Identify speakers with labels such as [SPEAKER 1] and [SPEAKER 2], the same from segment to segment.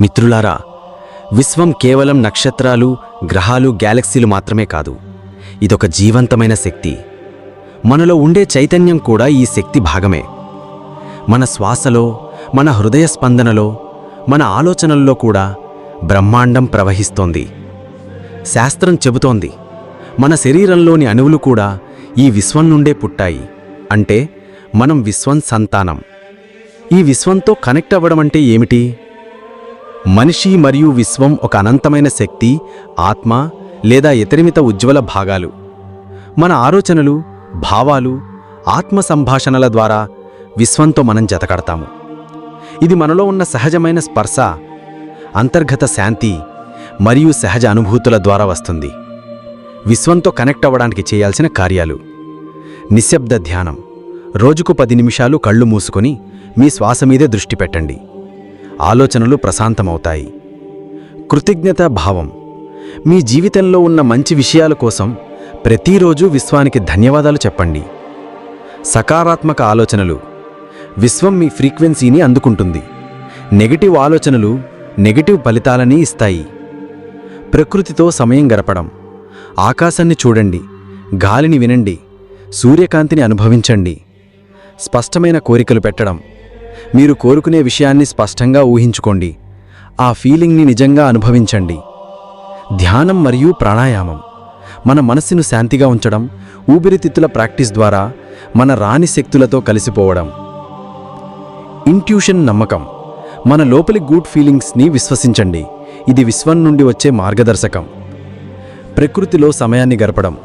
[SPEAKER 1] మిత్రులారా విశ్వం కేవలం నక్షత్రాలు గ్రహాలు గ్యాలక్సీలు మాత్రమే కాదు. ఇదొక జీవంతమైన శక్తి. మనలో ఉండే చైతన్యం కూడా ఈ శక్తి భాగమే. మన శ్వాసలో మన హృదయ స్పందనలో మన ఆలోచనల్లో కూడా బ్రహ్మాండం ప్రవహిస్తోంది. శాస్త్రం చెబుతోంది మన శరీరంలోని అణువులు కూడా ఈ విశ్వం నుండే పుట్టాయి. అంటే మనం విశ్వం సంతానం. ఈ విశ్వంతో కనెక్ట్ అవ్వడం అంటే ఏమిటి? మనిషి మరియు విశ్వం ఒక అనంతమైన శక్తి ఆత్మ లేదా ఇతరిమిత ఉజ్వల భాగాలు. మన ఆలోచనలు భావాలు ఆత్మ సంభాషణల ద్వారా విశ్వంతో మనం జతకడతాము. ఇది మనలో ఉన్న సహజమైన స్పర్శ అంతర్గత శాంతి మరియు సహజ అనుభూతుల ద్వారా వస్తుంది. విశ్వంతో కనెక్ట్ అవ్వడానికి చేయాల్సిన కార్యాలు. నిశ్శబ్ద ధ్యానం. రోజుకు పది నిమిషాలు కళ్ళు మూసుకొని మీ శ్వాస మీదే దృష్టి పెట్టండి. ఆలోచనలు ప్రశాంతమవుతాయి. కృతజ్ఞతా భావం. మీ జీవితంలో ఉన్న మంచి విషయాల కోసం ప్రతిరోజు విశ్వానికి ధన్యవాదాలు చెప్పండి. సకారాత్మక ఆలోచనలు. విశ్వం మీ ఫ్రీక్వెన్సీని అందుకుంటుంది. నెగటివ్ ఆలోచనలు నెగటివ్ ఫలితాలని ఇస్తాయి. ప్రకృతితో సమయం గడపడం. ఆకాశాన్ని చూడండి. గాలిని వినండి. సూర్యకాంతిని అనుభవించండి. స్పష్టమైన కోరికలు పెట్టడం. మీరు కోరుకునే విషయాన్ని స్పష్టంగా ఊహించుకోండి. ఆ ఫీలింగ్ని నిజంగా అనుభవించండి. ధ్యానం మరియు ప్రాణాయామం. మన మనస్సును శాంతిగా ఉంచడం ఊపిరితిత్తుల ప్రాక్టీస్ ద్వారా మన రాని శక్తులతో కలిసిపోవడం. ఇంట్యూషన్ నమ్మకం. మన లోపలి గుడ్ ఫీలింగ్స్ని విశ్వసించండి. ఇది విశ్వం నుండి వచ్చే మార్గదర్శకం. ప్రకృతిలో సమయాన్ని గడపడం.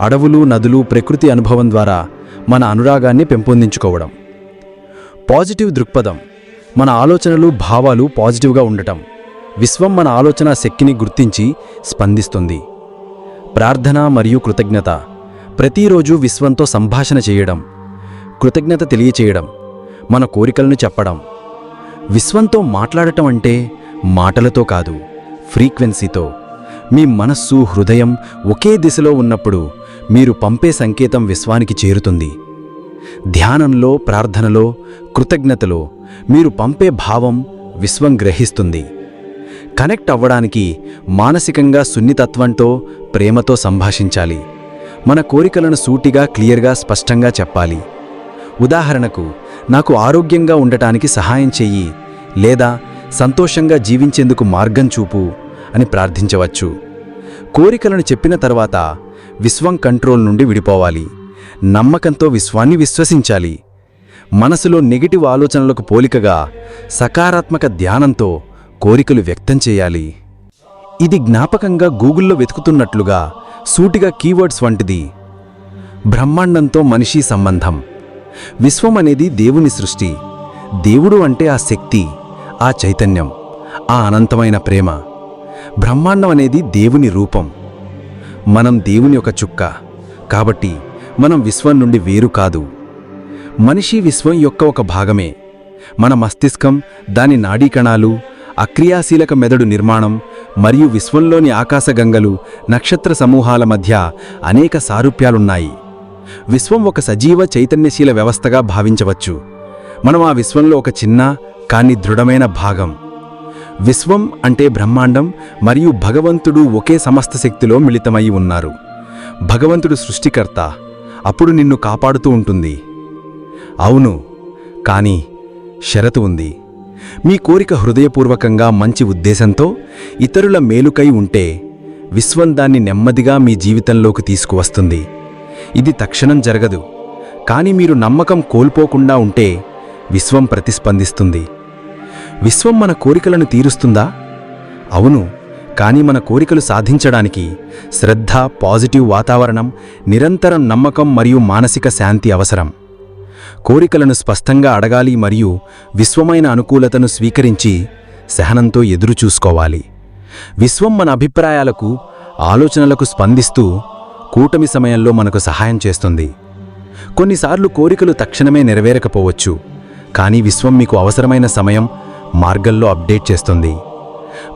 [SPEAKER 1] అడవులు నదులు ప్రకృతి అనుభవం ద్వారా మన అనురాగాన్ని పెంపొందించుకోవడం. పాజిటివ్ దృక్పథం. మన ఆలోచనలు భావాలు పాజిటివ్గా ఉండటం. విశ్వం మన ఆలోచన శక్తిని గుర్తించి స్పందిస్తుంది. ప్రార్థన మరియు కృతజ్ఞత. ప్రతిరోజు విశ్వంతో సంభాషణ చేయడం. కృతజ్ఞత తెలియచేయడం. మన కోరికలను చెప్పడం. విశ్వంతో మాట్లాడటం అంటే మాటలతో కాదు ఫ్రీక్వెన్సీతో. మీ మనస్సు హృదయం ఒకే దిశలో ఉన్నప్పుడు మీరు పంపే సంకేతం విశ్వానికి చేరుతుంది. ధ్యానంలో ప్రార్థనలో కృతజ్ఞతలో మీరు పంపే భావం విశ్వం గ్రహిస్తుంది. కనెక్ట్ అవ్వడానికి మానసికంగా సున్నితత్వంతో ప్రేమతో సంభాషించాలి. మన కోరికలను సూటిగా క్లియర్గా స్పష్టంగా చెప్పాలి. ఉదాహరణకు నాకు ఆరోగ్యంగా ఉండటానికి సహాయం చెయ్యి లేదా సంతోషంగా జీవించేందుకు మార్గం చూపు అని ప్రార్థించవచ్చు. కోరికలను చెప్పిన తర్వాత విశ్వం కంట్రోల్ నుండి విడిపోవాలి. నమ్మకంతో విశ్వాన్ని విశ్వసించాలి. మనసులో నెగిటివ్ ఆలోచనలకు పోలికగా సకారాత్మక ధ్యానంతో కోరికలు వ్యక్తం చేయాలి. ఇది జ్ఞాపకంగా గూగుల్లో వెతుకుతున్నట్లుగా సూటిగా కీవర్డ్స్ వంటిది. బ్రహ్మాండంతో మనిషి సంబంధం. విశ్వం అనేది దేవుని సృష్టి. దేవుడు అంటే ఆ శక్తి ఆ చైతన్యం ఆ అనంతమైన ప్రేమ. బ్రహ్మాండం అనేది దేవుని రూపం. మనం దేవుని ఒక చుక్క. కాబట్టి మనం విశ్వం నుండి వేరు కాదు. మనిషి విశ్వం యొక్క ఒక భాగమే. మన మస్తిష్కం దాని నాడీకణాలు అక్రియాశీలక మెదడు నిర్మాణం మరియు విశ్వంలోని ఆకాశగంగలు నక్షత్ర సమూహాల మధ్య అనేక సారూప్యాలున్నాయి. విశ్వం ఒక సజీవ చైతన్యశీల వ్యవస్థగా భావించవచ్చు. మనం ఆ విశ్వంలో ఒక చిన్న కాని దృఢమైన భాగం. విశ్వం అంటే బ్రహ్మాండం మరియు భగవంతుడు ఒకే సమస్త శక్తిలో మిళితమై ఉన్నారు. భగవంతుడు సృష్టికర్త అప్పుడు నిన్ను కాపాడుతూ ఉంటుంది. అవును కానీ షరతు ఉంది. మీ కోరిక హృదయపూర్వకంగా మంచి ఉద్దేశంతో ఇతరుల మేలుకై ఉంటే విశ్వం దాన్ని నెమ్మదిగా మీ జీవితంలోకి తీసుకువస్తుంది. ఇది తక్షణం జరగదు. కానీ మీరు నమ్మకం కోల్పోకుండా ఉంటే విశ్వం ప్రతిస్పందిస్తుంది. విశ్వం మన కోరికలను తీరుస్తుందా? అవును కానీ మన కోరికలు సాధించడానికి శ్రద్ధ పాజిటివ్ వాతావరణం నిరంతరం నమ్మకం మరియు మానసిక శాంతి అవసరం. కోరికలను స్పష్టంగా అడగాలి మరియు విశ్వమైన అనుకూలతను స్వీకరించి సహనంతో ఎదురుచూసుకోవాలి విశ్వం మన అభిప్రాయాలకు ఆలోచనలకు స్పందిస్తూ కూటమి సమయంలో మనకు సహాయం చేస్తుంది. కొన్నిసార్లు కోరికలు తక్షణమే నెరవేరకపోవచ్చు కానీ విశ్వం మీకు అవసరమైన సమయం మార్గంలో అప్డేట్ చేస్తుంది.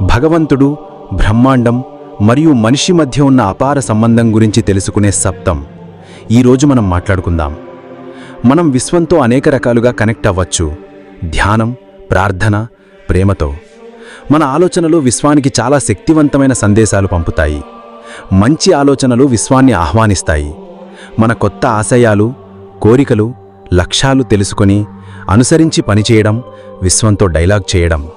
[SPEAKER 1] భగవంతుడు బ్రహ్మాండం మరియు మనిషి మధ్య ఉన్న అపార సంబంధం గురించి తెలుసుకునే సప్తం ఈరోజు మనం మాట్లాడుకుందాం. మనం విశ్వంతో అనేక రకాలుగా కనెక్ట్ అవ్వచ్చు. ధ్యానం ప్రార్థన ప్రేమతో. మన ఆలోచనలు విశ్వానికి చాలా శక్తివంతమైన సందేశాలు పంపుతాయి. మంచి ఆలోచనలు విశ్వాన్ని ఆహ్వానిస్తాయి. మన కొత్త ఆశయాలు కోరికలు లక్ష్యాలు తెలుసుకొని అనుసరించి పనిచేయడం విశ్వంతో డైలాగ్ చేయడం.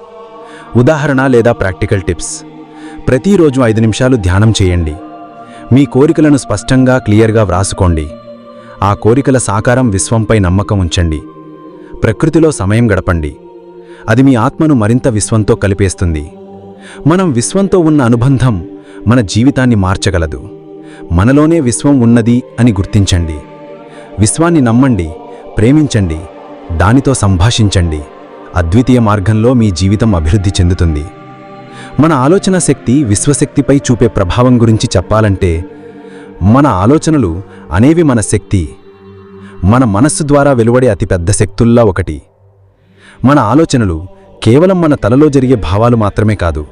[SPEAKER 1] ఉదాహరణ లేదా ప్రాక్టికల్ టిప్స్. ప్రతిరోజు ఐదు నిమిషాలు ధ్యానం చేయండి. మీ కోరికలను స్పష్టంగా క్లియర్గా వ్రాసుకోండి. ఆ కోరికల సాకారం విశ్వంపై నమ్మకం ఉంచండి. ప్రకృతిలో సమయం గడపండి. అది మీ ఆత్మను మరింత విశ్వంతో కలిపేస్తుంది. మనం విశ్వంతో ఉన్న అనుబంధం మన జీవితాన్ని మార్చగలదు. మనలోనే విశ్వం ఉన్నది అని గుర్తించండి. విశ్వాన్ని నమ్మండి ప్రేమించండి దానితో సంభాషించండి. అద్వితీయ మార్గంలో మీ జీవితం అభివృద్ధి చెందుతుంది. మన ఆలోచన శక్తి విశ్వశక్తిపై చూపే ప్రభావం గురించి చెప్పాలంటే మన ఆలోచనలు అనేవి మన శక్తి. మన మనస్సు ద్వారా వెలువడే అతిపెద్ద శక్తుల్లా ఒకటి. మన ఆలోచనలు కేవలం మన తలలో జరిగే భావాలు మాత్రమే కాదు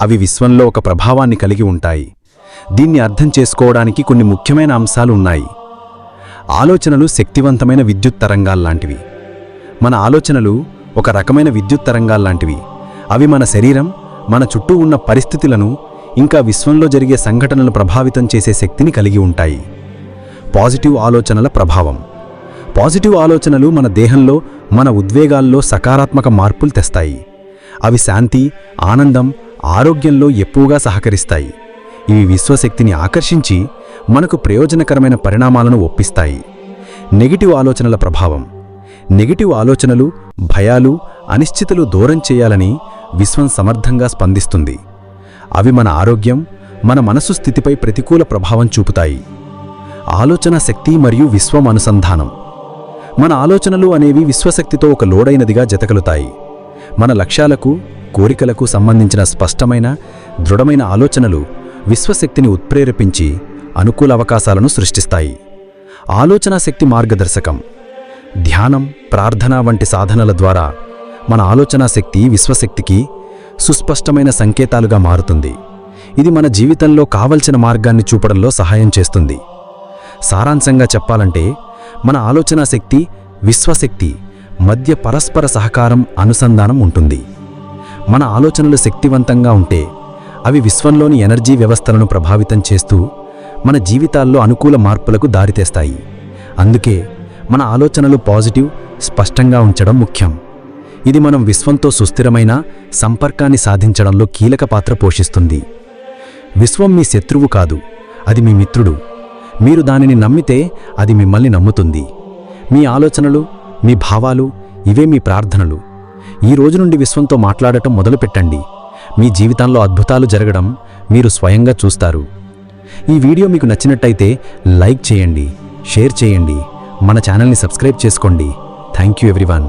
[SPEAKER 1] అవి విశ్వంలో ఒక ప్రభావాన్ని కలిగి ఉంటాయి. దీన్ని అర్థం చేసుకోవడానికి కొన్ని ముఖ్యమైన అంశాలు ఉన్నాయి. ఆలోచనలు శక్తివంతమైన విద్యుత్ తరంగాల్లాంటివి మన ఆలోచనలు ఒక రకమైన విద్యుత్ తరంగాల్లాంటివి అవి మన శరీరం మన చుట్టూ ఉన్న పరిస్థితులను ఇంకా విశ్వంలో జరిగే సంఘటనలు ప్రభావితం చేసే శక్తిని కలిగి ఉంటాయి. పాజిటివ్ ఆలోచనల ప్రభావం. పాజిటివ్ ఆలోచనలు మన దేహంలో మన ఉద్వేగాల్లో సకారాత్మక మార్పులు తెస్తాయి. అవి శాంతి ఆనందం ఆరోగ్యంలో ఎక్కువగా సహకరిస్తాయి. ఇవి విశ్వశక్తిని ఆకర్షించి మనకు ప్రయోజనకరమైన పరిణామాలను ఒప్పిస్తాయి. నెగిటివ్ ఆలోచనల ప్రభావం. నెగిటివ్ ఆలోచనలు భయాలు అనిశ్చితులు దూరం చేయాలని విశ్వం సమర్థంగా స్పందిస్తుంది. అవి మన ఆరోగ్యం మన మనసు స్థితిపై ప్రతికూల ప్రభావం చూపుతాయి. ఆలోచన శక్తి మరియు విశ్వం అనుసంధానం. మన ఆలోచనలు అనేవి విశ్వశక్తితో ఒక లోడైనదిగా జతకలుతాయి. మన లక్ష్యాలకు కోరికలకు సంబంధించిన స్పష్టమైన దృఢమైన ఆలోచనలు విశ్వశక్తిని ఉత్ప్రేరేపించి అనుకూల అవకాశాలను సృష్టిస్తాయి. ఆలోచనా శక్తి మార్గదర్శకం. ధ్యానం ప్రార్థన వంటి సాధనల ద్వారా మన ఆలోచనా శక్తి విశ్వశక్తికి సుస్పష్టమైన సంకేతాలుగా మారుతుంది. ఇది మన జీవితంలో కావలసిన మార్గాన్ని చూపడంలో సహాయం చేస్తుంది. సారాంశంగా చెప్పాలంటే మన ఆలోచనా శక్తి విశ్వశక్తి మధ్య పరస్పర సహకారం అనుసంధానం ఉంటుంది. మన ఆలోచనలు శక్తివంతంగా ఉంటే అవి విశ్వంలోని ఎనర్జీ వ్యవస్థలను ప్రభావితం చేస్తూ మన జీవితాల్లో అనుకూల మార్పులకు దారితీస్తాయి. అందుకే మన ఆలోచనలు పాజిటివ్ స్పష్టంగా ఉంచడం ముఖ్యం. ఇది మనం విశ్వంతో సుస్థిరమైన సంపర్కాన్ని సాధించడంలో కీలక పాత్ర పోషిస్తుంది. విశ్వం మీ శత్రువు కాదు అది మీ మిత్రుడు. మీరు దానిని నమ్మితే అది మిమ్మల్ని నమ్ముతుంది. మీ ఆలోచనలు మీ భావాలు ఇవే మీ ప్రార్థనలు. ఈ రోజు నుండి విశ్వంతో మాట్లాడటం మొదలుపెట్టండి. మీ జీవితంలో అద్భుతాలు జరగడం మీరు స్వయంగా చూస్తారు. ఈ వీడియో మీకు నచ్చినట్టయితే లైక్ చేయండి షేర్ చేయండి మన ఛానల్ని సబ్స్క్రైబ్ చేసుకోండి. Thank you everyone.